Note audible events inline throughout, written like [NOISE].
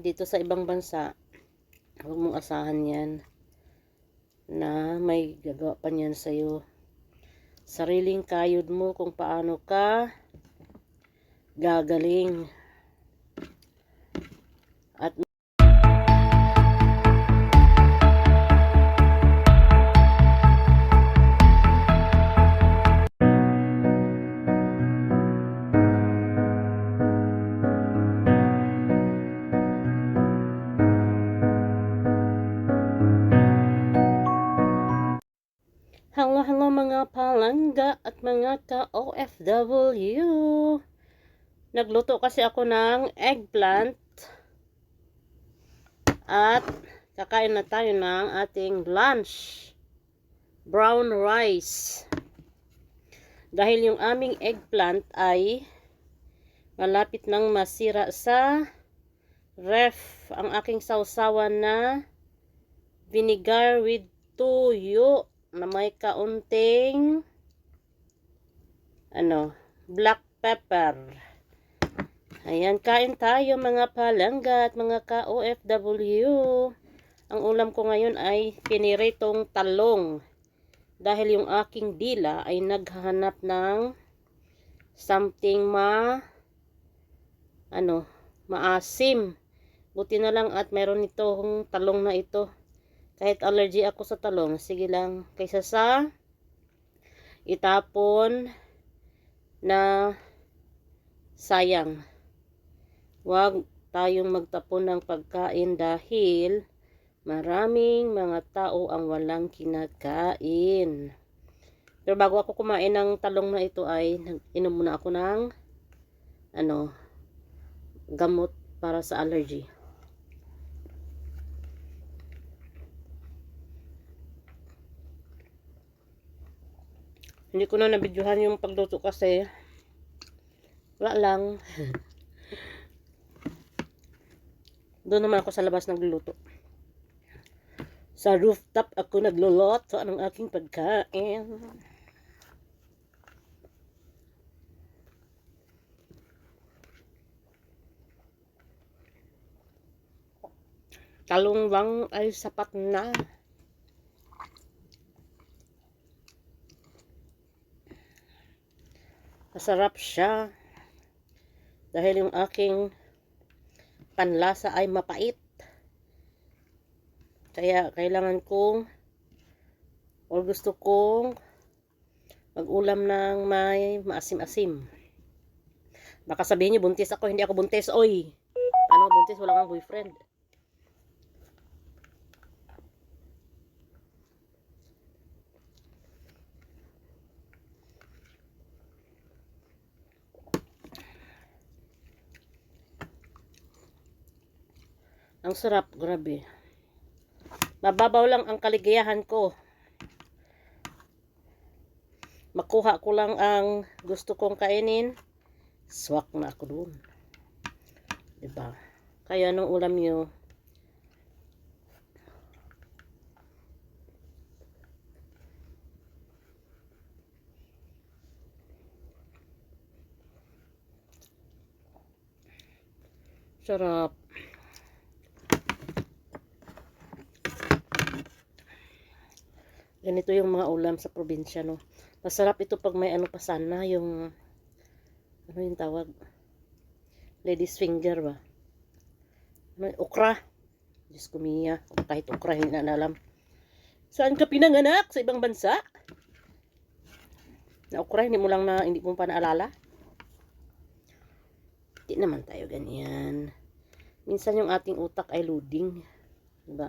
dito sa ibang bansa, huwag mong asahan yan na may gagawa pa niyan sa'yo. Sariling kayod mo kung paano ka gagaling. At palangga at mga ka-OFW. Nagluto kasi ako ng eggplant at kakain na tayo ng ating lunch. Brown rice. Dahil yung aming eggplant ay malapit nang masira sa ref ang aking sausawan na vinegar with tuyo na may kaunting ano, black pepper. Ayan, kain tayo mga palangga at mga ka-OFW. Ang ulam ko ngayon ay piniritong talong. Dahil yung aking dila ay naghahanap ng something ma ano, maasim. Buti na lang at meron itong talong na ito. Kahit allergy ako sa talong, sige lang. Kaysa sa itapon na sayang. Huwag tayong magtapon ng pagkain dahil maraming mga tao ang walang kinakain. Pero bago ako kumain ng talong na ito ay inom muna ako ng ano gamot para sa allergy. Hindi ko na nabidyohan yung pagluto kasi wala lang. [LAUGHS] Doon naman ako sa labas nagluluto. Sa rooftop ako nagluluto ng aking pagkain. Talong lang ay sapat na. Masarap siya. Dahil yung aking panlasa ay mapait. Kaya kailangan kong or gusto kong mag-ulam ng may maasim-asim. Baka sabihin niyo buntis ako, hindi ako buntis. Oy! Ano buntis? Wala kang boyfriend. Ang sarap, grabe. Mababaw lang ang kaligayahan ko. Makuha ko lang ang gusto kong kainin. Swak na ako doon. Diba? Kaya nung ulam nyo, sarap. Ganito yung mga ulam sa probinsya no? Masarap ito pag may ano pa sana yung ano yung tawag? Ladies finger ba? May okra? Diyos ko miya kahit okra hindi na alam. Saan ka pinanganak? Sa ibang bansa? Na okra hindi mo lang na hindi mo pa naalala? Hindi naman tayo ganyan. Minsan yung ating utak ay loading diba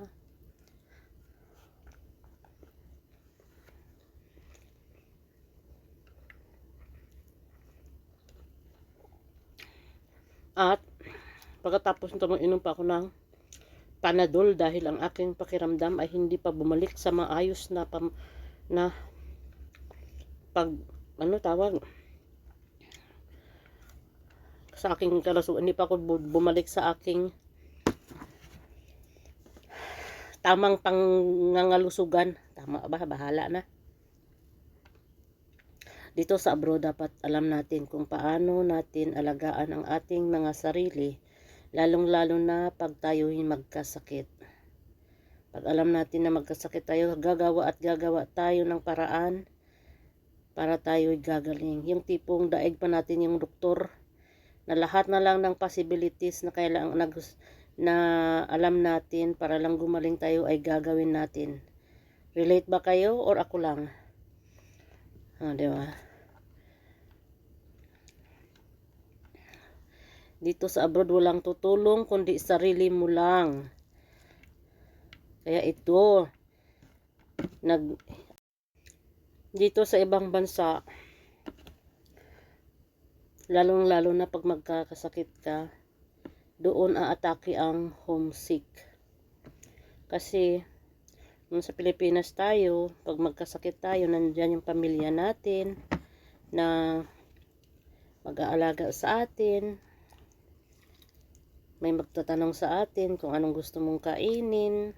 At pagkatapos nito mag-inom pa ako ng Panadol dahil ang aking pakiramdam ay hindi pa bumalik sa maayos na pam, na pag ano tawag? Sa aking kalasuan hindi pa ako bumalik sa aking tamang pangangalusugan. Tama ba? Bahala na dito sa abroad dapat alam natin kung paano natin alagaan ang ating mga sarili Lalong-lalo na pag tayo'y magkasakit. Pag alam natin na magkasakit tayo, gagawa at gagawa tayo ng paraan para tayo'y gagaling. Yung tipong daig pa natin yung doktor na lahat na lang ng possibilities na kailangan na, na alam natin para lang gumaling tayo ay gagawin natin. Relate ba kayo or ako lang? Ah, di ba? Dito sa abroad walang tutulong kundi sarili mo lang. Kaya ito nag dito sa ibang bansa lalong lalo na pag magkakasakit ka doon aatake ang homesick kasi nung sa Pilipinas tayo pag magkasakit tayo nandyan yung pamilya natin na mag-aalaga sa atin may magtatanong sa atin kung anong gusto mong kainin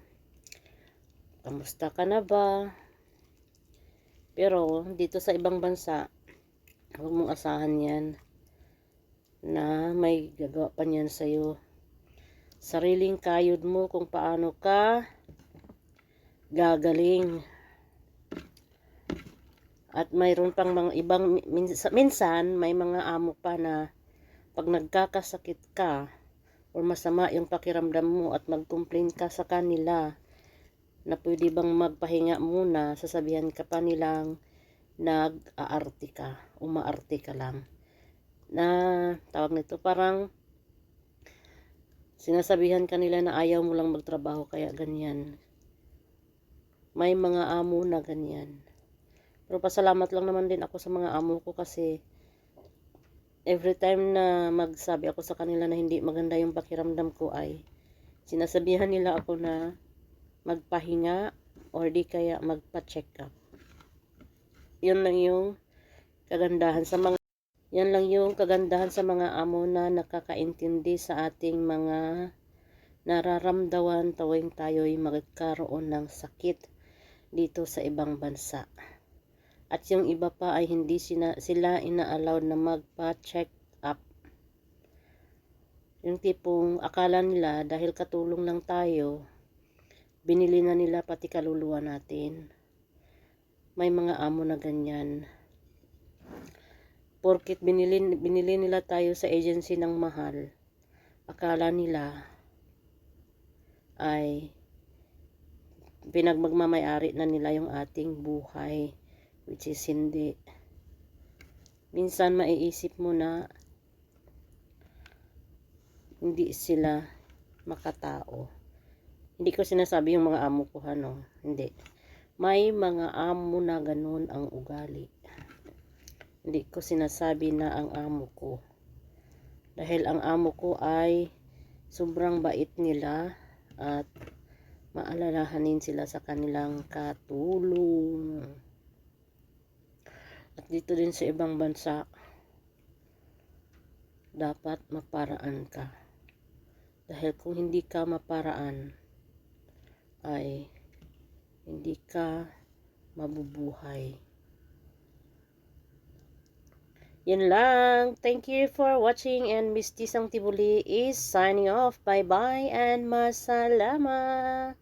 kamusta ka na ba pero dito sa ibang bansa, huwag mong asahan yan na may gagawa pa niyan sa'yo. Sariling kayod mo kung paano ka gagaling. At mayroon pang mga ibang, minsan, minsan may mga amo pa na pag nagkakasakit ka or masama yung pakiramdam mo at mag-complain ka sa kanila, na pwede bang magpahinga muna, sasabihan ka pa nilang nag-aarte ka, umaarte ka lang. Na tawag nito parang sinasabihan ka nila na ayaw mo lang magtrabaho kaya ganyan. May mga amo na ganyan. Pero pasalamat lang naman din ako sa mga amo ko kasi every time na magsabi ako sa kanila na hindi maganda yung pakiramdam ko ay sinasabihan nila ako na magpahinga or di kaya magpa-check up. Yun lang yung kagandahan sa mga yan lang yung kagandahan sa mga amo na nakakaintindi sa ating mga nararamdaman tuwing tayo'y magkaroon ng sakit dito sa ibang bansa. At yung iba pa ay hindi sina, sila ina-allowed na magpa-check up. Yung tipong akala nila dahil katulong lang tayo, binili na nila pati kaluluwa natin. May mga amo na ganyan. Porkit binili, binili nila tayo sa agency ng mahal, akala nila ay pinagmagmamayari na nila yung ating buhay, which is hindi. Minsan maiisip mo na hindi sila makatao. Hindi ko sinasabi yung mga amo ko, ano. Hindi. May mga amo na ganun ang ugali. Hindi ko sinasabi na ang amo ko. Dahil ang amo ko ay sobrang bait nila at maalalahanin sila sa kanilang katulong. At dito din sa ibang bansa, dapat maparaan ka. Dahil kung hindi ka maparaan, ay hindi ka mabubuhay. Yun lang. Thank you for watching and Miss Tisang Tibuli is signing off. Bye-bye and masalama.